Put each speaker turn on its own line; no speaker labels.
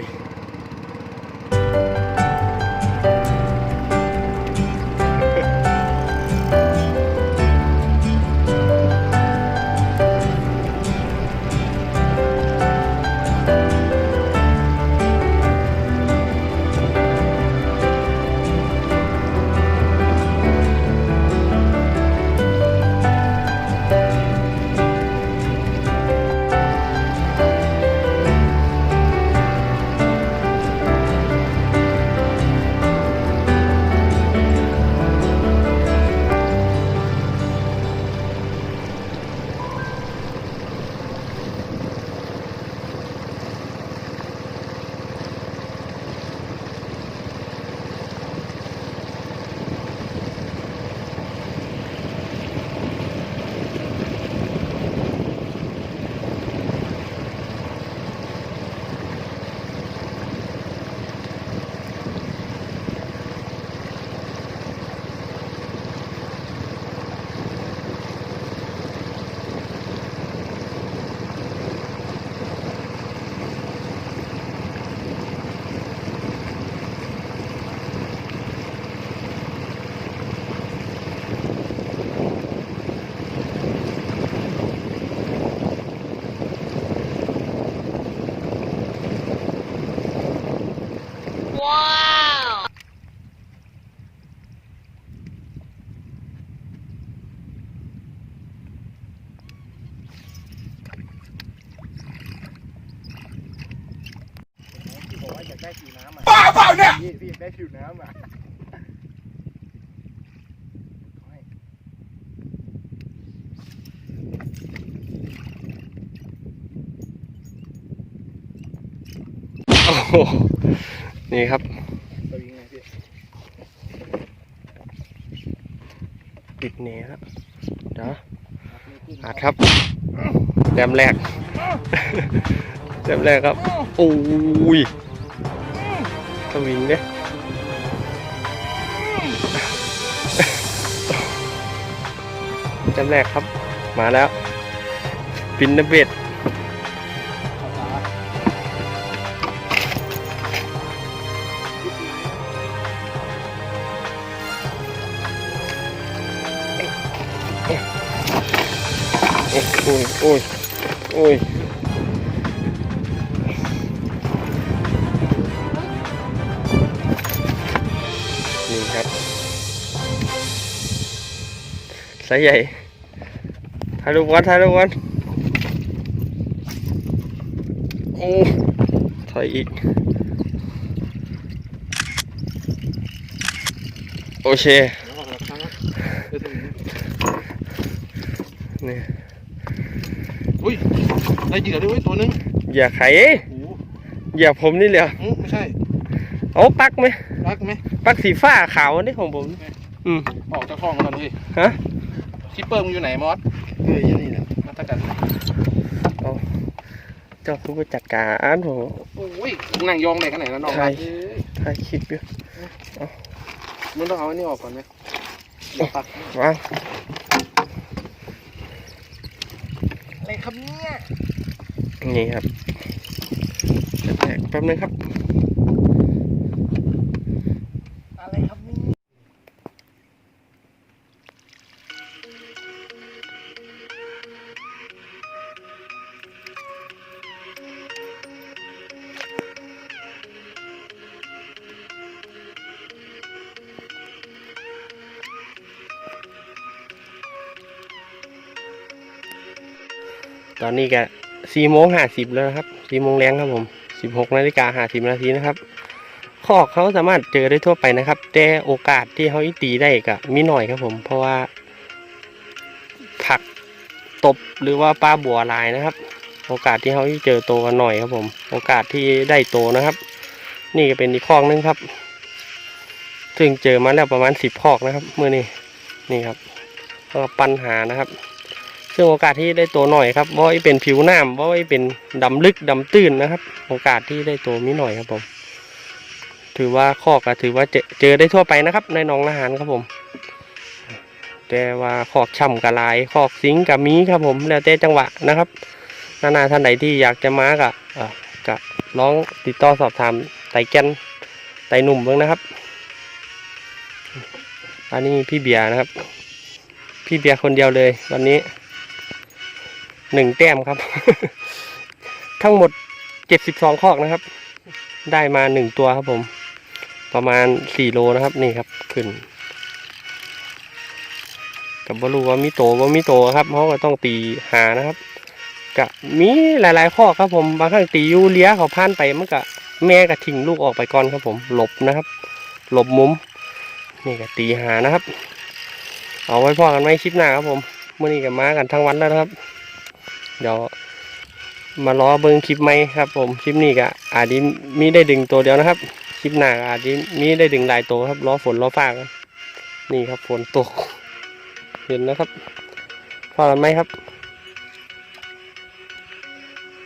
เได้ผิวน้ำอะ
บ้าเปล่าเนี่ย
พี่พี่อยากได้ผิวน้ำอะให้
โอ้โหนี่ครับ
ตัวยิงไงพี่
ปิดเนี้ครับเดี๋ยว
มือขึ้น
อัดครับแต้มแรก แต้มแรกครับโอ้ย สวิงเนี่ยแต้มแรกครับ มาแล้ว ปินนเบ็ดโอ้ย โอ้ย โอ้ย ครับสายใหญ่ถ่ายรูปวันถ่ายรูปวันโอ้ถอยอีก โอเคนี่
อุ้ยได้เหยื่อด้วยเว้ยตัวนึง
อย่าไข
โอ้โห
อย่าผมนี่เลย
อืมไม่ใช่
เอาปักไหม
รักไหม
ปักสีฟ้าขาวนี่ของผม อืม
ออกจากห้องกันเลย
ฮะ
คิปเปอร์มึงอยู่ไหนมอส
เฮ้ยอย่างนี่แหละ
มาตะกัน
เจ้าคือผู้จัดการผม
โอ้ยนั่งยองไหนกันไหนแล้วน้อง
ใช่
เอ้ย
ถ่ายคลิปอยู่
มึงต้องเอาอันนี้ออกก่อนไหมเดี๋ยวปัก
วาง
อะไรครับเนี่ย
นี่ครับแป๊บแป๊บนึงครับ ตอนนี้ก็สี่โมงห้าสิบแล้วครับสี่โมงแรงครับผมสิบหกนาฬิกาห้าสิบนาทีนะครับคอกเขาสามารถเจอได้ทั่วไปนะครับ แต่โอกาสที่เขาตีได้ก็มีหน่อยครับผม เพราะว่า ผักตบหรือว่าปลาบัวลายนะครับ โอกาสที่เขาเจอโตกันหน่อยครับผม โอกาสที่ได้โตนะครับ นี่ก็เป็นอีกคอกนึงครับ ซึ่งเจอมาแล้วประมาณสิบคอกนะครับเมื่อนี้นี่ครับก็ปัญหานะครับ ซึ่งโอกาสที่ได้ตัวหน่อยครับว่าไอเป็นผิวน้ำว่าไอเป็นดำลึกดำตื้นนะครับ โอกาสที่ได้ตัวมีหน่อยครับผม ถือว่าคอกก็ถือว่าเจอเจอได้ทั่วไปนะครับ ในหนองนาหารครับผม แต่ว่าคอกช่ำกะลายคอกสิงกับมีครับผมแล้วแต่จังหวะนะครับ นานาท่านใดที่อยากจะมาก็เอ่อก็ลองติดต่อสอบถามไต่แกนไต่หนุ่มเบ้างนะครับ อันนี้พี่เบียร์นะครับ พี่เบียร์คนเดียวเลยวันนี้ หนึ่งแต้มครับ ทั้งหมดเจ็ดสิบสองคอกนะครับ ได้มาหนึ่งตัวครับผม ประมาณสี่โลนะครับ นี่ครับขึ้นกับบรูว่ามีโตว่ามีโตครับเพราะว่าต้องตีหานะครับกะมีหลายๆข้อครับผมบางครั้งตีอยูเลี้ยเขาพานไปมันกะแม่กะทิ้งลูกออกไปก่อนครับผม หลบนะครับ หลบมุมนี่กะตีหานะครับ เอาไว้พ่อกันไหมคลิปหน้าครับผมเมื่อนี้กับมากันทั้งวันแล้วนะครับ เดี๋ยวมาล้อเบิ้งคลิปไหมครับ ผมคลิปนี้ก็อาจจะมีได้ดึงตัวเดียวนะครับ คลิปหน้าก็อาจจะมีได้ดึงหลายตัวครับล้อฝนล้อฟ้ากันนี่ครับฝนตก เห็นนะครับพอกันไหมครับ